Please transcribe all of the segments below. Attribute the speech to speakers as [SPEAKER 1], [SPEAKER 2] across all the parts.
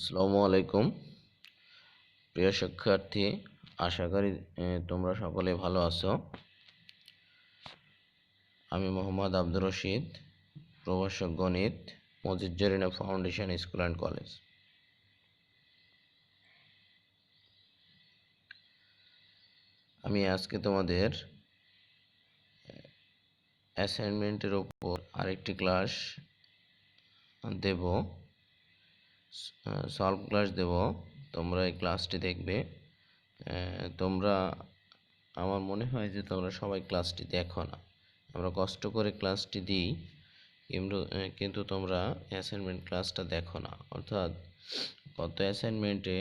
[SPEAKER 1] আসসালামু আলাইকুম। প্রিয় শিক্ষার্থী, আশা করি তোমরা সকলে ভালো আছো। আমি মোহাম্মদ আব্দুর রশিদ, প্রভাষক গণিত, Majid Zarina foundation, school and college. আমি আজকে তোমাদের অ্যাসাইনমেন্টের ওপর আরেকটি ক্লাস দেব। সলভ ক্লাস দেব। তোমরা এই ক্লাসটি দেখবে। তোমরা, আমার মনে হয় যে তোমরা সবাই ক্লাসটি দেখো না। আমরা কষ্ট করে ক্লাসটি দিই, কিন্তু কিন্তু তোমরা অ্যাসাইনমেন্ট ক্লাসটা দেখো না। অর্থাৎ গত অ্যাসাইনমেন্টে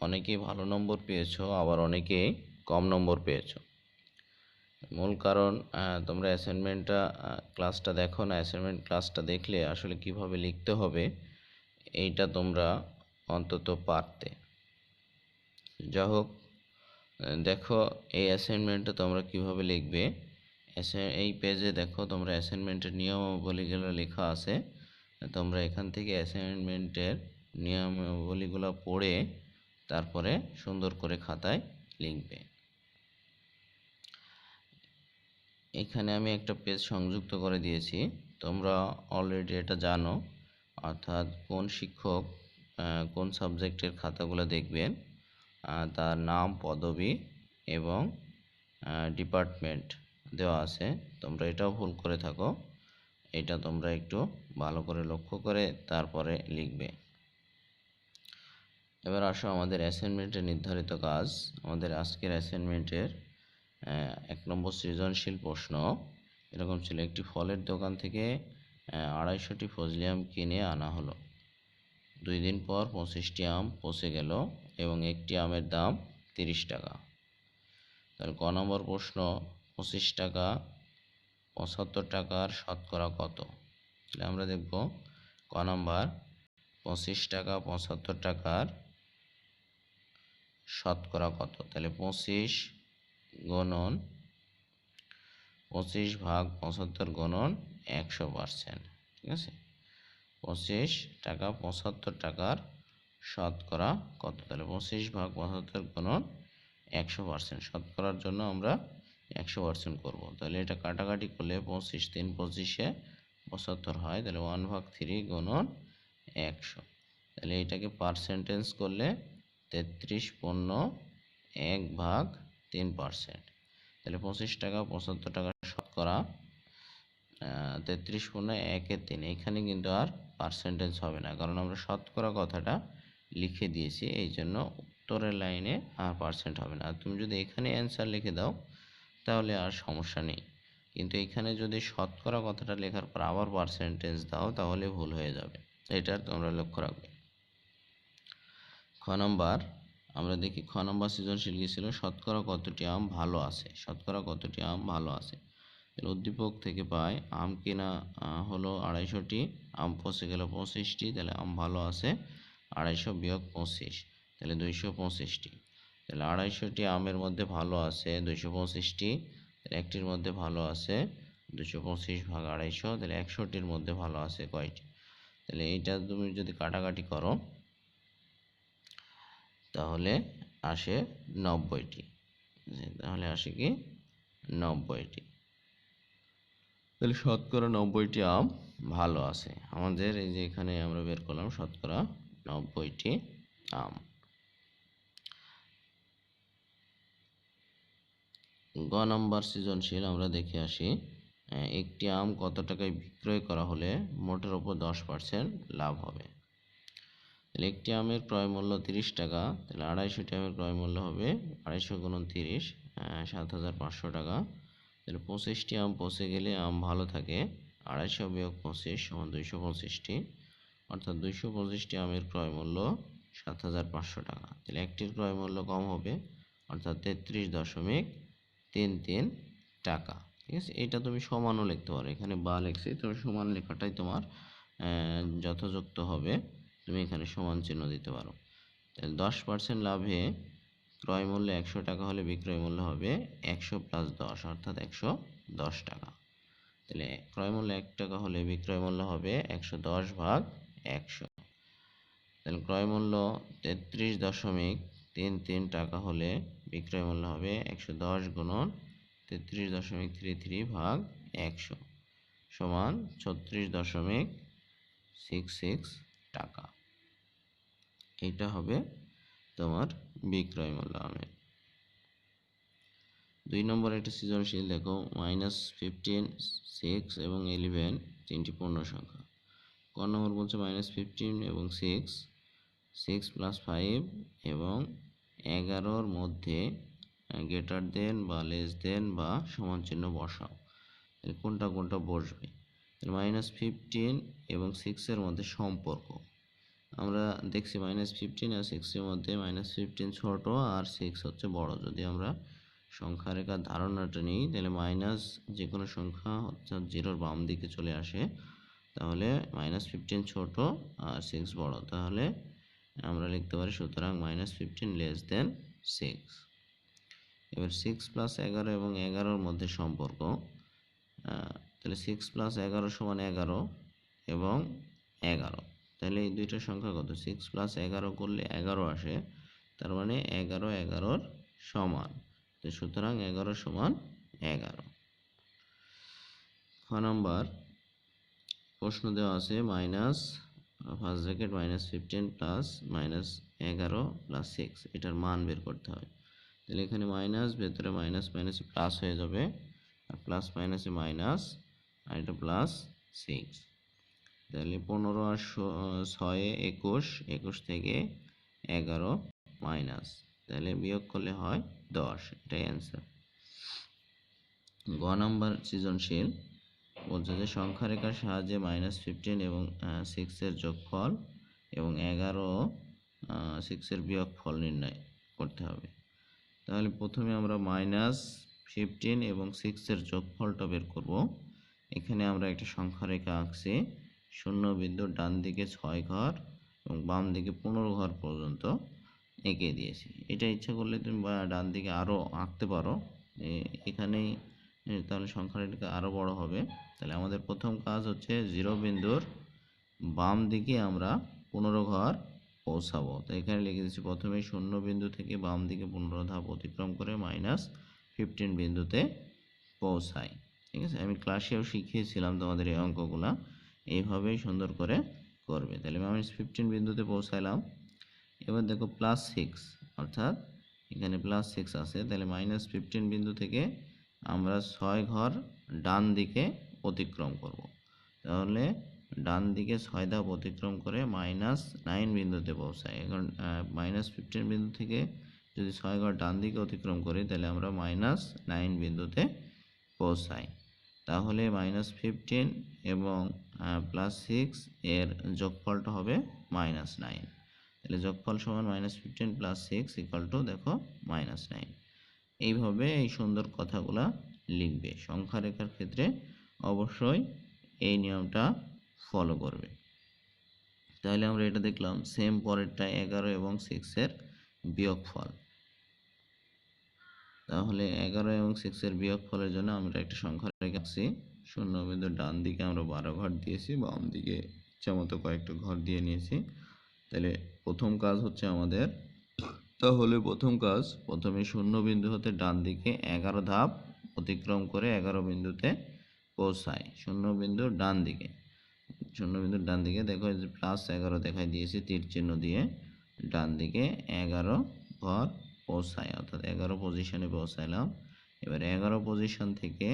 [SPEAKER 1] অনেকেই ভালো নম্বর পেয়েছ, আবার অনেকে কম নম্বর পেয়েছ। মূল কারণ তোমরা অ্যাসাইনমেন্টটা ক্লাসটা দেখো না। অ্যাসাইনমেন্ট ক্লাসটা দেখলে আসলে কীভাবে লিখতে হবে এইটা তোমরা অন্তত পারতে। যা হোক দেখো এই অ্যাসাইনমেন্টটা তোমরা কীভাবে লিখবে? এই পেজে দেখো, তোমরা অ্যাসাইনমেন্টের নিয়মাবলীগুলো লেখা আছে। তোমরা এখান থেকে অ্যাসাইনমেন্টের নিয়মাবলীগুলো পড়ে তারপরে সুন্দর করে খাতায় লিখবে। এখানে আমি একটা পেজ সংযুক্ত করে দিয়েছি। তোমরা অলরেডি এটা জানো। অর্থাৎ কোন শিক্ষক কোন সাবজেক্টের খাতাগুলো দেখবেন তার নাম, পদবি এবং ডিপার্টমেন্ট দেওয়া আছে। তোমরা এটাও ভুল করে থাকো। এটা তোমরা একটু ভালো করে লক্ষ্য করে তারপরে লিখবে। এবার আসো আমাদের অ্যাসাইনমেন্টের নির্ধারিত কাজ। আমাদের আজকের অ্যাসাইনমেন্টের এক নম্বর সৃজনশীল প্রশ্ন। এরকম ছিল একটি ফলের দোকান থেকে আড়াইশোটি ফজলি আম কিনে আনা হলো। দুই দিন পর পঁচিশটি আম পচে গেল এবং একটি আমের দাম তিরিশ টাকা। তাহলে ক নম্বর প্রশ্ন, পঁচিশ টাকা, পঁচাত্তর টাকার শতকরা কত? তাহলে আমরা দেখব ক নম্বর, পঁচিশ টাকা, পঁচাত্তর টাকার শতকরা কত? তাহলে পঁচিশ গণন পঁচিশ ভাগ পঁচাত্তর গণন একশো পার্সেন্ট, ঠিক আছে? পঁচিশ টাকা পঁচাত্তর টাকার শতকরা কত? তাহলে পঁচিশ ভাগ পঁচাত্তর গণন একশো পার্সেন্ট, শতকরার জন্য আমরা একশো পার্সেন্ট করব। তাহলে এটা কাটাকাটি করলে পঁচিশ তিন পঁচিশে পঁচাত্তর হয়, তাহলে ওয়ান ভাগ থ্রি গণন একশো। তাহলে এটাকে পার্সেন্টেজ করলে তেত্রিশ পণ্য এক ভাগ তিন পার্সেন্ট, তাহলে পঁচিশ টাকা পঁচাত্তর টাকা শতকরা তেত্রিশ পণ্য একে তিন। এখানে কিন্তু আর পার্সেন্টেজ হবে না, কারণ আমরা শতকরা কথাটা লিখে দিয়েছি, এই জন্য উত্তরের লাইনে আর পার্সেন্ট হবে না। আর তুমি যদি এখানে অ্যান্সার লিখে দাও, তাহলে আর সমস্যা নেই। কিন্তু এখানে যদি শতকরা কথাটা লেখার পর আবার পার্সেন্টেজ দাও, তাহলে ভুল হয়ে যাবে। এটা তোমরা লক্ষ্য রাখবে। খ নম্বর, আমরা দেখি খ নম্বর সৃজনশীল কি ছিল শতকরা কতটি আম ভালো আছে? শতকরা কতটি আম ভালো আছে? উদ্দীপক থেকে পাই, আম কিনা হলো আড়াইশোটি, আম পচে গেল পঁচিশটি, তাহলে আম ভালো আছে, আড়াইশো বিয়োগ পঁচিশ, তাহলে দুইশো পঁচিশটি। তাহলে আড়াইশোটি আমের মধ্যে ভালো আছে দুইশো পঁচিশটি একটির মধ্যে ভালো আছে দুশো পঁচিশ ভাগ আড়াইশো, তাহলে একশোটির মধ্যে ভালো আছে কয়টি? তাহলে এইটা তুমি যদি কাটাকাটি করো, তাহলে আসে নব্বইটি, তাহলে আসে কি? নব্বইটি। তাহলে শতকরা নব্বইটি আম ভালো আছে। আমাদের এই যে এখানে আমরা বের করলাম শতকরা নব্বইটি আম। গ নম্বর সৃজনশীল আমরা দেখে আসি একটি আম কত টাকায় বিক্রয় করা হলে মোটের ওপর দশ পার্সেন্ট লাভ হবে? তাহলে একটি আমের ক্রয় মূল্য তিরিশ টাকা, তাহলে আড়াইশোটি আমের ক্রয় মূল্য হবে আড়াইশো গুণন তিরিশ সাত হাজার পাঁচশো টাকা। তাহলে পঁচিশটি আম পচে গেলে আম ভালো থাকে। আড়াইশো বিয়োগ পঁচিশ সমান দুইশো পঁচিশটি। অর্থাৎ দুইশো পঁচিশটি আমের ক্রয় মূল্য সাত হাজার পাঁচশো টাকা। তাহলে একটির ক্রয় মূল্য কম হবে, অর্থাৎ তেত্রিশ দশমিক তিন তিন টাকা। ঠিক আছে? এটা তুমি সমানও লিখতে পারো। এখানে বা লিখছি তুমি সমান লেখাটাই তোমার যথাযুক্ত হবে। তুমি এখানে সমান চিহ্ন দিতে পারো। তাহলে দশ পার্সেন্ট লাভে ক্রয় মূল্য একশো টাকা হলে বিক্রয় মূল্য হবে একশো প্লাস দশ, অর্থাৎ একশো দশ টাকা। তাহলে ক্রয় মূল্য এক টাকা হলে বিক্রয় মূল্য হবে একশো দশ ভাগ একশো। তাহলে ক্রয় মূল্য তেত্রিশ দশমিক তিন তিন টাকা হলে বিক্রয় মূল্য হবে একশো দশ গুণন তেত্রিশ দশমিক থ্রি থ্রি ভাগ একশো সমান ছত্রিশ দশমিক সিক্স সিক্স টাকা। এটা হবে তোমার বিক্রয় মূল্য আমি। দুই নম্বর একটা সৃজনশীল, দেখো মাইনাস ফিফটিন সিক্স এবং ইলেভেন তিনটি পূর্ণ সংখ্যা। ক নম্বর বলছে মাইনাস ফিফটিন এবং সিক্স সিক্স প্লাস ফাইভ এবং এগারোর মধ্যে গ্রেটার দেন বা লেস দেন বা সমান চিহ্ন বসাও। কোনটা কোনটা বসবে? মাইনাস ফিফটিন এবং সিক্সের মধ্যে সম্পর্ক। আমরা দেখছি মাইনাস ফিফটিন আর সিক্সের মধ্যে মাইনাস ফিফটিন ছোট আর সিক্স হচ্ছে বড়। যদি আমরা সংখ্যা রেখার ধারণাটা নিই, তাহলে মাইনাস যে কোনো সংখ্যা অর্থাৎ জিরোর বাম দিকে চলে আসে, তাহলে মাইনাস ফিফটিন ছোট আর সিক্স বড়। তাহলে আমরা লিখতে পারি সুতরাং minus fifteen less then six এবার সিক্স প্লাস এগারো এবং এগারোর মধ্যে সম্পর্ক তাহলে সিক্স প্লাস এগারো সমান এগারো এবং এগারো। তাহলে এই দুইটা সংখ্যা কত? সিক্স প্লাস এগারো করলে এগারো আসে, তার মানে এগারো এগারোর সমান। তো সুতরাং এগারো সমান এগারো। খ নাম্বার, প্রশ্ন দেওয়া আছে minus first bracket minus fifteen plus minus এগারো প্লাস সিক্স এটার মান বের করতে হয় তাহলে এখানে মাইনাস ভেতরে মাইনাস মাইনাসে প্লাস হয়ে যাবে, আর প্লাস মাইনাসে মাইনাস আর এটা প্লাস সিক্স তাহলে পনেরো আর ছয়ে একুশ একুশ থেকে এগারো মাইনাস তাহলে বিয়োগ করলে হয় দশ, এটাই অ্যান্সার গ নাম্বার সৃজনশীল, বলছে যে সংখ্যা রেখার সাহায্যে মাইনাস ফিফটিন এবং সিক্সের যোগফল এবং এগারো সিক্সের বিয়োগফল নির্ণয় করতে হবে। তাহলে প্রথমে আমরা মাইনাস ফিফটিন এবং সিক্সের যোগফলটা বের করব। এখানে আমরা একটা সংখ্যা রেখা আঁকছি। শূন্য বিন্দু ডান দিকে ছয় ঘর এবং বাম দিকে পনেরো ঘর পর্যন্ত এঁকে দিয়েছি। এটা ইচ্ছা করলে তুমি ডান দিকে আরও আঁকতে পারো। এখানেই তাহলে সংখ্যা রেখা আরও বড় হবে। তাহলে আমাদের প্রথম কাজ হচ্ছে জিরো বিন্দুর বাম দিকে আমরা পনেরো ঘর পৌঁছাবো। তো এখানে লিখে দিচ্ছি প্রথমে শূন্য বিন্দু থেকে বাম দিকে পনেরো ধাপ অতিক্রম করে মাইনাস ফিফটিন বিন্দুতে পৌঁছাই। ঠিক আছে? আমি ক্লাসেও শিখিয়েছিলাম তোমাদের এই অঙ্কগুলা। এইভাবেই সুন্দর করে করবে। তাহলে মাইনাস ফিফটিন বিন্দুতে পৌঁছাইলাম। এবার দেখো প্লাস সিক্স অর্থাৎ এখানে প্লাস সিক্স আছে। তাহলে মাইনাস ফিফটিন বিন্দু থেকে আমরা ছয় ঘর ডান দিকে অতিক্রম করব। তাহলে ডান দিকে ছয় ধাপ অতিক্রম করে মাইনাস নাইন বিন্দুতে পৌঁছায় এখন মাইনাস ফিফটিন বিন্দু থেকে যদি ছয় ঘর ডান দিকে অতিক্রম করি, তাহলে আমরা মাইনাস নাইন বিন্দুতে পৌঁছাই। তাহলে মাইনাস ফিফটিন এবং প্লাস সিক্স এর যোগফলটা হবে মাইনাস নাইন তাহলে যোগফল সমান minus fifteen plus six equal to দেখো মাইনাস নাইন এইভাবে এই সুন্দর কথাগুলা লিখবে। সংখ্যা রেখার ক্ষেত্রে অবশ্যই এই নিয়মটা ফলো করবে। তাহলে আমরা এটা দেখলাম সেম পরেরটা এগারো এবং সিক্সের বিয়োগফল। তাহলে এগারো এবং সিক্সের বিয়োগ ফলের জন্য আমরা একটা সংখ্যা রেখেছি শূন্য বিন্দু ডান দিকে আমরা বারো ঘর দিয়েছি, বাম দিকে ইচ্ছা মতো কয়েকটা ঘর দিয়ে নিয়েছি। তাহলে প্রথম কাজ হচ্ছে আমাদের, তাহলে প্রথম কাজ প্রথমে শূন্য বিন্দু হতে ডান দিকে এগারো ধাপ অতিক্রম করে এগারো বিন্দুতে পৌঁছায়। শূন্য বিন্দু ডান দিকে, শূন্য বিন্দুর ডান দিকে দেখো প্লাস এগারো দেখায় দিয়েছি, তীর চিহ্ন দিয়ে। ডান দিকে এগারো ঘর পৌঁছায়, অর্থাৎ এগারো পজিশনে পৌঁছাইলাম। এবার এগারো পজিশন থেকে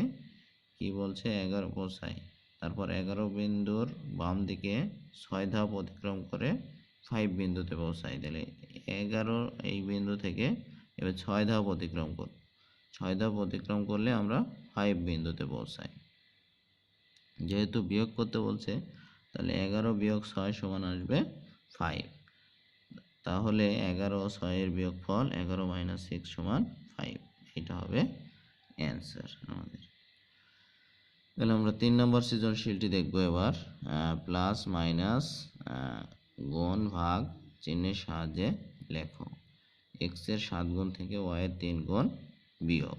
[SPEAKER 1] কি বলছে? এগারো পৌঁছায়। তারপর এগারো বিন্দুর বাম দিকে ছয় ধাপ অতিক্রম করে ফাইভ বিন্দুতে পৌঁছায়। তাহলে এগারো এই বিন্দু থেকে এবার ছয় ধাপ অতিক্রম করব ছয় ধাপ অতিক্রম করলে আমরা ফাইভ বিন্দুতে পৌঁছাই। যেহেতু বিয়োগ করতে বলছে, তাহলে এগারো বিয়োগ ছয় সমান আসবে ফাইভ তাহলে এগারো ছয়ের ছয়ের বিয়োগফল এগারো মাইনাস সিক্স সমান ফাইভ এটা হবে অ্যান্সার আমাদের। তাহলে আমরা তিন নম্বর সৃজনশীলটি দেখব এবার। প্লাস মাইনাস গুণ ভাগ চিহ্নের সাহায্যে লেখো। এক্সের সাত গুণ থেকে ওয়াইয়ের তিন গুণ বিয়োগ।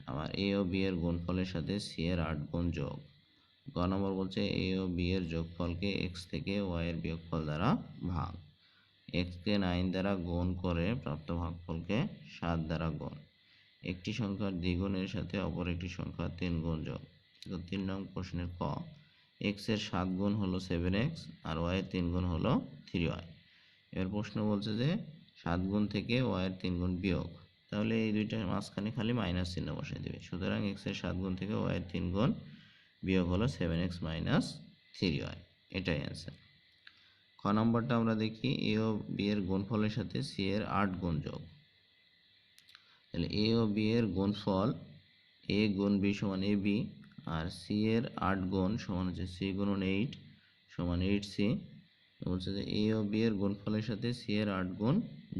[SPEAKER 1] আবার এ ও বি এর গুণফলের সাথে সি এর আট গুণ যোগ। গ নম্বর বলছে এ ও বি এর যোগফলকে এক্স থেকে ওয়াই এর বিয়োগফল দ্বারা ভাগ। এক্সকে নাইন দ্বারা গুণ করে প্রাপ্ত ভাগফলকে সাত দ্বারা গুণ। একটি সংখ্যার দ্বিগুণের সাথে অপর একটি সংখ্যার তিন গুণ যোগ। তো তিন নং প্রশ্নের ক, এক্সের সাত গুণ হলো সেভেন এক্স আর ওয়াই এর তিন গুণ হলো থ্রি ওয়াই। এবার প্রশ্ন বলছে যে সাত গুণ থেকে ওয়াই এর তিন গুণ বিয়োগ, তাহলে এই দুইটার মাঝখানে খালি মাইনাস চিহ্ন বসিয়ে দেবে। সুতরাং এক্সের সাত গুণ থেকে ওয়াই এর তিন গুণ বিয়োগ হলো seven x minus three y. এটাই অ্যান্সার নম্বরটা আমরা দেখি, এ ও বি এর গুণফলের সাথে সি এর আট গুণ যোগ তাহলে এ ও বি এর গুণফল এ গুণ বি সমান এ বি, আর সি এর আট গুণ সমান হচ্ছে সি গুণন এইট সমান এইট সি। বলছে যে এ ও বি এর গুণফলের সাথে সি এর আট গুণ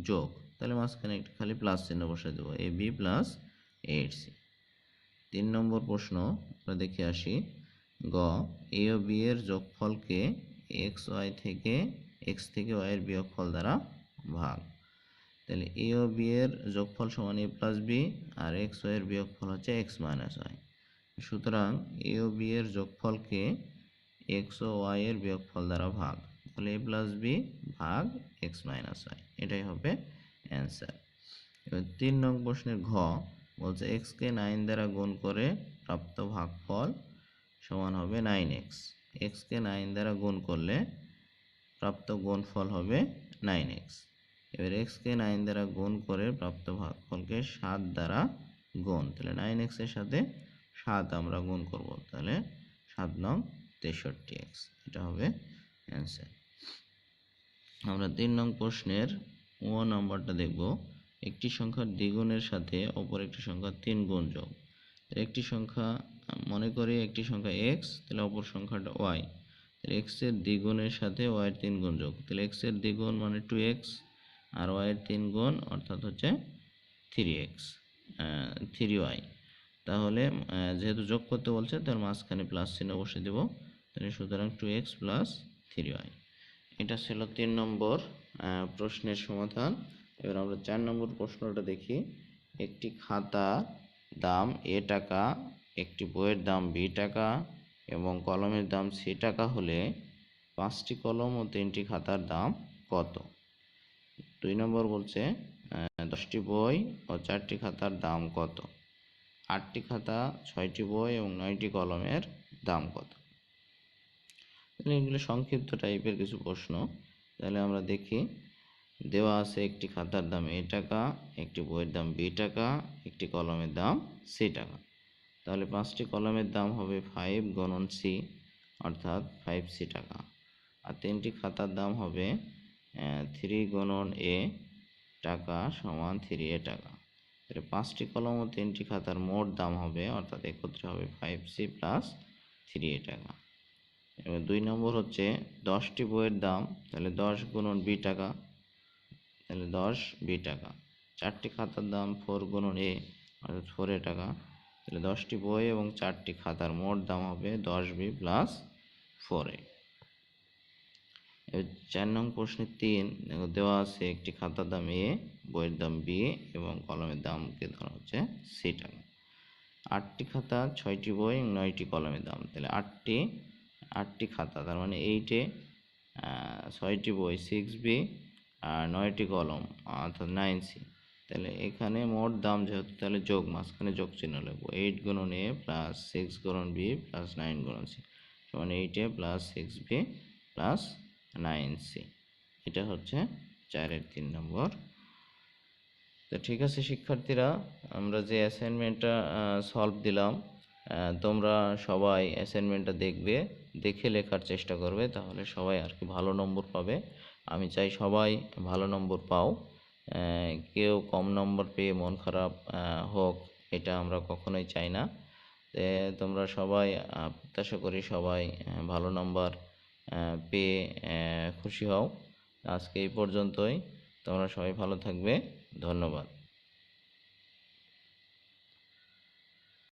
[SPEAKER 1] যোগ। তাহলে মাঝখানে একটা খালি প্লাস চিহ্ন বসে দেবো, A B plus eight C. তিন নম্বর প্রশ্ন, আমরা দেখে আসি, গ, এ ও বি এর যোগফলকে এক্স ওয়াই থেকে এক্স থেকে ওয়াই এর বিয়োগফল দ্বারা ভাগ। তাহলে এ ও বি এর যোগফল সমান এ প্লাস বি আর এক্স ওয়াই এর বিয়োগফল হচ্ছে এক্স মাইনাস ওয়াই সুতরাং এ ও বি এর যোগফলকে এক্স ও ওয়াই এর বিয়োগফল দ্বারা ভাগ। তাহলে এ প্লাস বি ভাগ এক্স মাইনাস ওয়াই এটাই হবে অ্যান্সার এবার তিন নং প্রশ্নের ঘ বলছে এক্সকে নাইন দ্বারা গুণ করে প্রাপ্ত ভাগফল সমান হবে নাইন এক্স এক্সকে নাইন দ্বারা গুণ করলে প্রাপ্ত গুণফল হবে নাইন এক্স। এবার এক্সকে নাইন দ্বারা গুণ করে প্রাপ্ত ভাগফলকে সাত দ্বারা গুণ। তাহলে নাইন এক্সের সাথে সাত আমরা গুণ করব। তাহলে সাত নং তেষট্টি এক্স। এটা হবে অ্যান্সার। আমরা তিন নং প্রশ্নের ও নম্বরটা দেখব। একটি সংখ্যার দ্বিগুণের সাথে অপর একটি সংখ্যার তিন গুণ যোগ। একটি সংখ্যা মনে করি একটি সংখ্যা এক্স তাহলে অপর সংখ্যাটা ওয়াই তাহলে এক্সের দ্বিগুণের সাথে ওয়াইয়ের তিন গুণ যোগ। তাহলে এক্সের দ্বিগুণ মানে টু এক্স আর ওয়াইয়ের তিন গুণ অর্থাৎ হচ্ছে থ্রি এক্স থ্রি ওয়াই তাহলে যেহেতু যোগ করতে বলছে, তার মাঝখানে প্লাস চিহ্ন বসে দেবো। তাহলে সুতরাং two x plus three y এটা ছিল তিন নম্বর প্রশ্নের সমাধান। এবার আমরা চার নম্বর প্রশ্নটা দেখি। একটি খাতা দাম এ টাকা একটি বইয়ের দাম বি টাকা এবং কলমের দাম সি টাকা হলে পাঁচটি কলম ও তিনটি খাতার দাম কত? দুই নম্বর বলছে দশটি বই ও চারটি খাতার দাম কত? আটটি খাতা, ছয়টি বই এবং নয়টি কলমের দাম কত? এগুলো সংক্ষিপ্ত টাইপের কিছু প্রশ্ন। তাহলে আমরা দেখি, দেওয়া আছে একটি খাতার দাম এ টাকা, একটি বইয়ের দাম বি টাকা, একটি কলমের দাম সি টাকা। তাহলে পাঁচটি কলমের দাম হবে ফাইভ গণন সি অর্থাৎ ফাইভ সি টাকা। আর তিনটি খাতার দাম হবে থ্রি গণন এ টাকা সমান থ্রি এ টাকা। তাহলে পাঁচটি কলম ও তিনটি খাতার মোট দাম হবে, অর্থাৎ একত্রে হবে five C plus three A টাকা। এবার দুই নম্বর হচ্ছে দশটি বইয়ের দাম, তাহলে দশ গুণন বি টাকা, তাহলে দশ বি টাকা। চারটি খাতার দাম ফোর গুণন এ অর্থাৎ ফোর এ টাকা। তাহলে দশটি বই এবং চারটি খাতার মোট দাম হবে দশ বি প্লাস ফোর এ। চার নং প্রশ্নের তিন, দেওয়া আছে একটি খাতার দাম এ, বইয়ের দাম বি এবং কলমের দামকে ধরা হচ্ছে সি টাকা আটটি খাতা, ছয়টি বই এবং নয়টি কলমের দাম। তাহলে আটটি আটটি খাতা, তার মানে এইটে ছয়টি বই সিক্স বি আর নয়টি কলম, অর্থাৎ নাইন সি তাহলে এখানে মোট দাম যেহেতু, তাহলে যোগ মাঝখানে যোগ চিহ্ন লিখব। এইট গুণন এ প্লাস সিক্স গুণন বি প্লাস নাইন গুণন সি সমান eight A plus six B plus nine C এটা হচ্ছে চারের তিন নম্বর। তো ঠিক আছে শিক্ষার্থীরা, আমরা যে অ্যাসাইনমেন্টটা সলভ দিলাম তোমরা সবাই অ্যাসাইনমেন্টটা দেখবে, দেখে লেখার চেষ্টা করবে, তাহলে সবাই আর কি ভালো নম্বর পাবে। আমি চাই সবাই ভালো নম্বর পাও। কেউ কম নম্বর পেয়ে মন খারাপ হোক, এটা আমরা কখনোই চাই না। তোমরা সবাই প্রত্যাশা করি সবাই ভালো নম্বর পেয়ে খুশি হও। আজকে এই পর্যন্তই। তোমরা সবাই ভালো থাকবে। ধন্যবাদ।